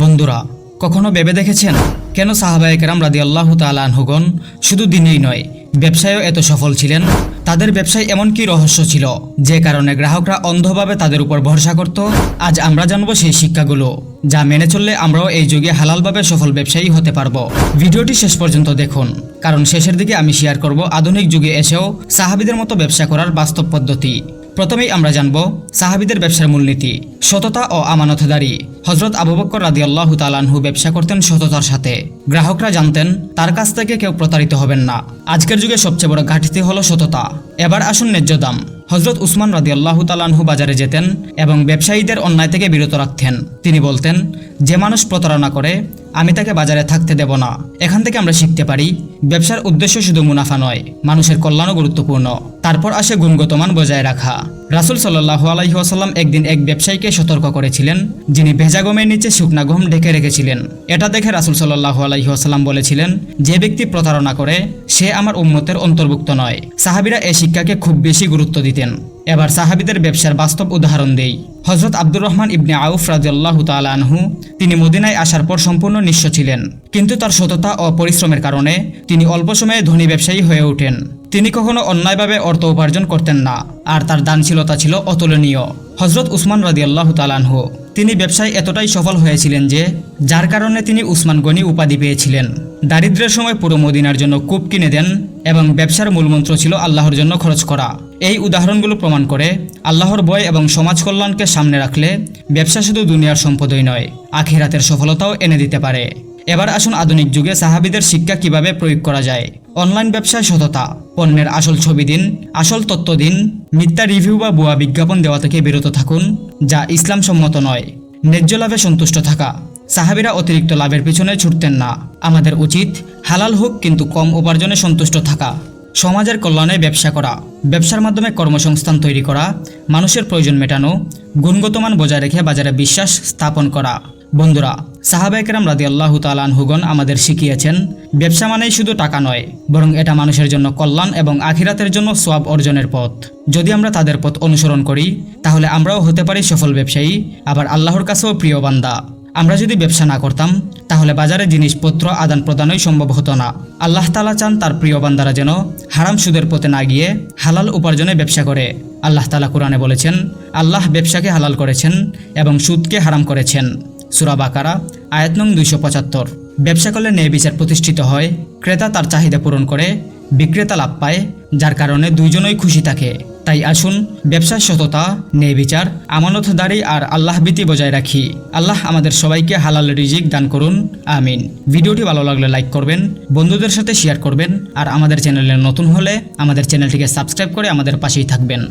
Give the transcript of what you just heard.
বন্ধুরা, কখনো ভেবে দেখেছেন? কেন সাহাবায়কেরাম রাদি আল্লাহ তালানহুগন শুধু দিনেই নয়, ব্যবসায়ও এত সফল ছিলেন? তাদের ব্যবসায় এমন কি রহস্য ছিল? যে কারণে গ্রাহকরা অন্ধভাবে তাদের উপর ভরসা করত? আজ আমরা জানব সেই শিক্ষাগুলো, যা মেনে চললে আমরাও এই যুগে হালালভাবে সফল ব্যবসায়ী হতে পারব। ভিডিওটি শেষ পর্যন্ত দেখুন, কারণ শেষের দিকে আমি শেয়ার করব আধুনিক যুগে এসেও সাহাবিদের মতো ব্যবসা করার বাস্তব পদ্ধতি। প্রথমেই আমরা জানব সাহাবিদের ব্যবসার মূলনীতি, সততা ও আমানতদারি। হজরত আবু বক্কর রাদি আল্লাহ তালানহু ব্যবসা করতেন সততার সাথে। গ্রাহকরা জানতেন, তার কাছ থেকে কেউ প্রতারিত হবেন না। আজকের যুগে সবচেয়ে বড় ঘাটতি হলো সততা। এবার আসুন ন্যায্য দাম। হজরত উসমান রাদি আল্লাহ তালানহু বাজারে যেতেন এবং ব্যবসায়ীদের অন্যায় থেকে বিরত রাখতেন। তিনি বলতেন, যে মানুষ প্রতারণা করে আমি তাকে বাজারে থাকতে দেব না। এখান থেকে আমরা শিখতে পারি, ব্যবসার উদ্দেশ্য শুধু মুনাফা নয়, মানুষের কল্যাণও গুরুত্বপূর্ণ। তারপর আসে গুণগত মান বজায় রাখা। রাসুল সাল্লাহ আলাইসাল্লাম একদিন এক ব্যবসায়ীকে সতর্ক করেছিলেন, যিনি ভেজা গমের নিচে শুকনা গম ঢেকে রেখেছিলেন। এটা দেখে রাসুল সাল্লাহ আলাইসাল্লাম বলেছিলেন, যে ব্যক্তি প্রতারণা করে, সে আমার উম্মতের অন্তর্ভুক্ত নয়। সাহাবিরা এই শিক্ষাকে খুব বেশি গুরুত্ব দিতেন। এবার সাহাবিদের ব্যবসার বাস্তব উদাহরণ দেই। হজরত আব্দুর রহমান ইবনে আউফ রাজিয়াল্লাহু তালানহু তিনি মদিনায় আসার পর সম্পূর্ণ নিঃস্ব ছিলেন। কিন্তু তার সততা ও পরিশ্রমের কারণে তিনি অল্প সময়ে ধনী ব্যবসায়ী হয়ে ওঠেন। তিনি কখনো অন্যায়ভাবে অর্থ উপার্জন করতেন না, আর তার দানশীলতা ছিল অতুলনীয়। হজরত উসমান রাদিয়াল্লাহু তালানহু তিনি ব্যবসায় এতটাই সফল হয়েছিলেন যে, যার কারণে তিনি উসমান গনি উপাধি পেয়েছিলেন। দারিদ্র্যের সময় পুরো মদিনার জন্য কূপ কিনে দেন এবং ব্যবসার মূলমন্ত্র ছিল আল্লাহর জন্য খরচ করা। এই উদাহরণগুলো প্রমাণ করে আল্লাহর বয় এবং সমাজ কল্যাণকে সামনে রাখলে ব্যবসা শুধু দুনিয়ার সম্পদই নয়, আখিরাতের সফলতাও এনে দিতে পারে। এবার আসুন আধুনিক যুগে সাহাবিদের শিক্ষা কীভাবে প্রয়োগ করা যায়? অনলাইন ব্যবসায় সততা, পণ্যের আসল ছবি দিন, আসল তত্ত্ব দিন, মিথ্যা রিভিউ বা ভুয়া বিজ্ঞাপন দেওয়া থেকে বিরত থাকুন, যা ইসলাম সম্মত নয়। ন্যায্য লাভে সন্তুষ্ট থাকা। সাহাবিরা অতিরিক্ত লাভের পিছনে ছুটতেন না। আমাদের উচিত হালাল হোক কিন্তু কম উপার্জনে সন্তুষ্ট থাকা। সমাজের কল্যাণে ব্যবসা করা, ব্যবসার মাধ্যমে কর্মসংস্থান তৈরি করা, মানুষের প্রয়োজন মেটানো, গুণগত মান বজায় রেখে বাজারে বিশ্বাস স্থাপন করা। বন্ধুরা সাহাবাইকেরাম রাদি আল্লাহ হুগন আমাদের শিখিয়েছেন, ব্যবসা মানেই শুধু টাকা নয়, বরং এটা মানুষের জন্য কল্যাণ এবং আখিরাতের জন্য সোয়াব অর্জনের পথ। যদি আমরা তাদের পথ অনুসরণ করি, তাহলে আমরাও হতে পারি সফল ব্যবসায়ী, আবার আল্লাহর কাছেও প্রিয় বান্দা। আমরা যদি ব্যবসা না করতাম, তাহলে বাজারে জিনিসপত্র আদান প্রদানই সম্ভব হতো না। আল্লাহ তালা চান তার প্রিয় বান্দারা যেন হারাম সুদের পথে না গিয়ে হালাল উপার্জনে ব্যবসা করে। আল্লাহ তালা কোরআনে বলেছেন, আল্লাহ ব্যবসাকে হালাল করেছেন এবং সুদকে হারাম করেছেন। সুরা বাকারা, আয়াত নং দুইশো পঁচাত্তর। ব্যবসা করলে ন্যায় বিচার প্রতিষ্ঠিত হয়, ক্রেতা তার চাহিদা পূরণ করে, বিক্রেতা লাভ পায়, যার কারণে দুইজনই খুশি থাকে। তাই আসুন, ব্যবসার সততা, ন্যায় বিচার, আমানতদারি আর আল্লাহ ভীতি বজায় রাখি। আল্লাহ আমাদের সবাইকে হালাল রিজিক দান করুন। আমিন। ভিডিওটি ভালো লাগলে লাইক করবেন, বন্ধুদের সাথে শেয়ার করবেন, আর আমাদের চ্যানেলে নতুন হলে আমাদের চ্যানেলটিকে সাবস্ক্রাইব করে আমাদের পাশেই থাকবেন।